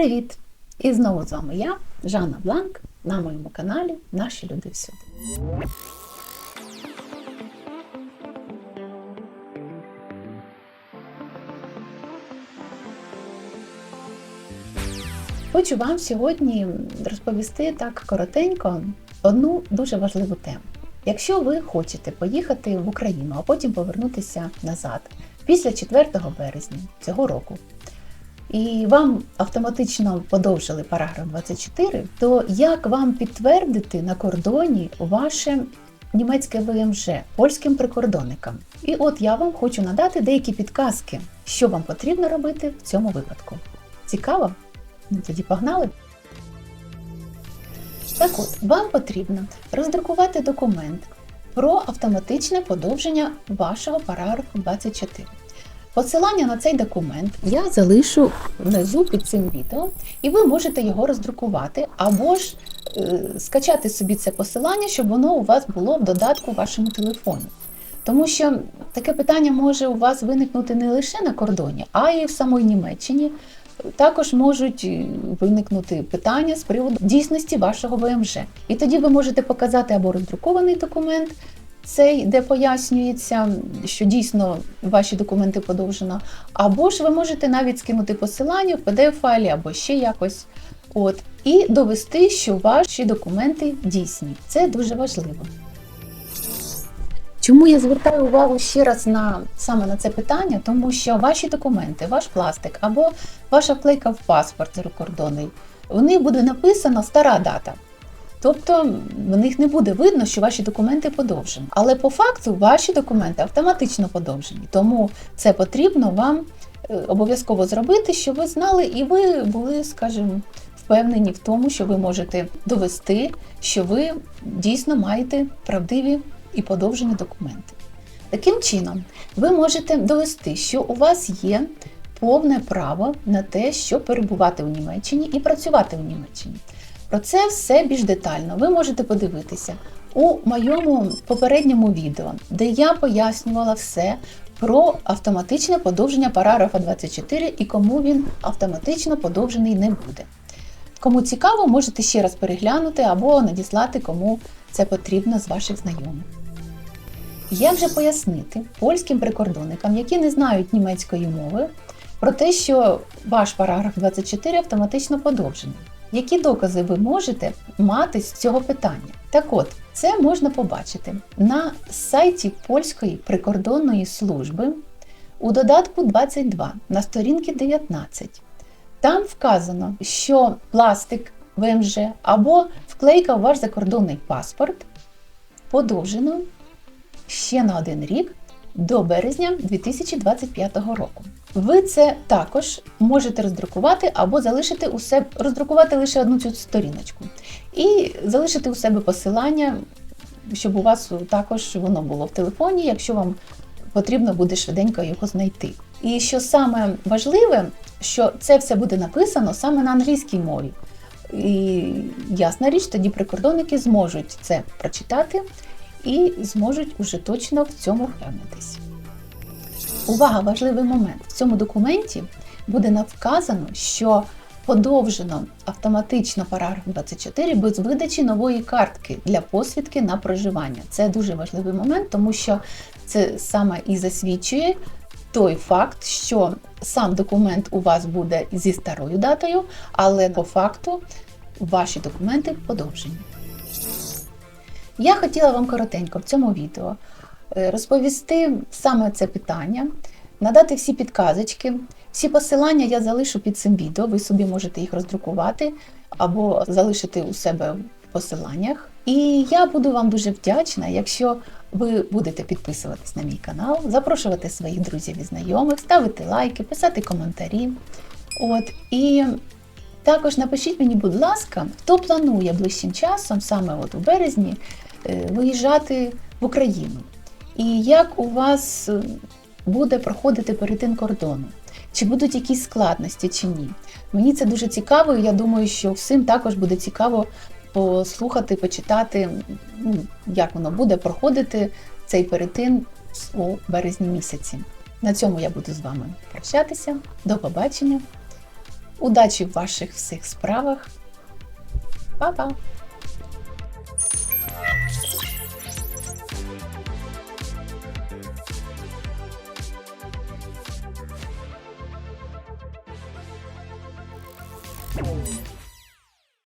Привіт! І знову з вами я, Жанна Бланк, на моєму каналі Наші люди всюди. Хочу вам сьогодні розповісти так коротенько одну дуже важливу тему. Якщо ви хочете поїхати в Україну, а потім повернутися назад після 4 березня цього року, і вам автоматично подовжили параграф 24, то як вам підтвердити на кордоні ваше німецьке ВМЖ польським прикордонникам? І от я вам хочу надати деякі підказки, що вам потрібно робити в цьому випадку. Цікаво? Ну тоді погнали. Так от, вам потрібно роздрукувати документ про автоматичне подовження вашого параграфу 24. Посилання на цей документ я залишу внизу під цим відео, і ви можете його роздрукувати або ж е, скачати собі це посилання, щоб воно у вас було в додатку в вашому телефоні. Тому що таке питання може у вас виникнути не лише на кордоні, а й в самій Німеччині. Також можуть е, виникнути питання з приводу дійсності вашого ВМЖ. І тоді ви можете показати або роздрукований документ, цей, де пояснюється, що дійсно ваші документи подовжено, або ж ви можете навіть скинути посилання в PDF-файлі або ще якось. От, І довести, що ваші документи дійсні. Це дуже важливо. Чому я звертаю увагу ще раз на саме на це питання? Тому що ваші документи, ваш пластик або ваша вклейка в паспорт закордонний, в них буде написана стара дата. Тобто в них не буде видно, що ваші документи подовжені. Але по факту ваші документи автоматично подовжені. Тому це потрібно вам е, обов'язково зробити, щоб ви знали, і ви були, скажімо, впевнені в тому, що ви можете довести, що ви дійсно маєте правдиві і подовжені документи. Таким чином, ви можете довести, що у вас є повне право на те, щоб перебувати в Німеччині і працювати в Німеччині. Про це все більш детально ви можете подивитися у моєму попередньому відео, де я пояснювала все про автоматичне подовження параграфа 24 і кому він автоматично подовжений не буде. Кому цікаво, можете ще раз переглянути або надіслати, кому це потрібно з ваших знайомих. Як же пояснити польським прикордонникам, які не знають німецької мови, про те, що ваш параграф 24 автоматично подовжений? Які докази ви можете мати з цього питання? Так от, це можна побачити на сайті польської прикордонної служби у додатку 22 на сторінці 19. Там вказано, що пластик ВМЖ або вклейка у ваш закордонний паспорт подовжено ще на один рік до березня 2025 року. Ви це також можете роздрукувати або залишити у себе, роздрукувати лише одну цю сторіночку і залишити у себе посилання, щоб у вас також воно було в телефоні, якщо вам потрібно буде швиденько його знайти. І що саме важливе, що це все буде написано саме на англійській мові. І ясна річ, тоді прикордонники зможуть це прочитати і зможуть уже точно в цьому впевнитись. Увага, важливий момент. В цьому документі буде вказано, що подовжено автоматично параграф 24 без видачі нової картки для посвідки на проживання. Це дуже важливий момент, тому що це саме і засвідчує той факт, що сам документ у вас буде зі старою датою, але по факту ваші документи подовжені. Я хотіла вам коротенько в цьому відео е, розповісти саме це питання, надати всі підказочки. Всі посилання я залишу під цим відео, ви собі можете їх роздрукувати або залишити у себе в посиланнях. І я буду вам дуже вдячна, якщо ви будете підписуватись на мій канал, запрошувати своїх друзів і знайомих, ставити лайки, писати коментарі. От І також напишіть мені, будь ласка, хто планує ближчим часом, саме от у березні, виїжджати в Україну. І як у вас е, буде проходити перетин кордону? Чи будуть якісь складності, чи ні? Мені це дуже цікаво, і я думаю, що всім також буде цікаво послухати, почитати, ну, як воно буде проходити цей перетин у березні місяці. На цьому я буду з вами прощатися. До побачення Удачі в ваших всіх справах. Па-па! Música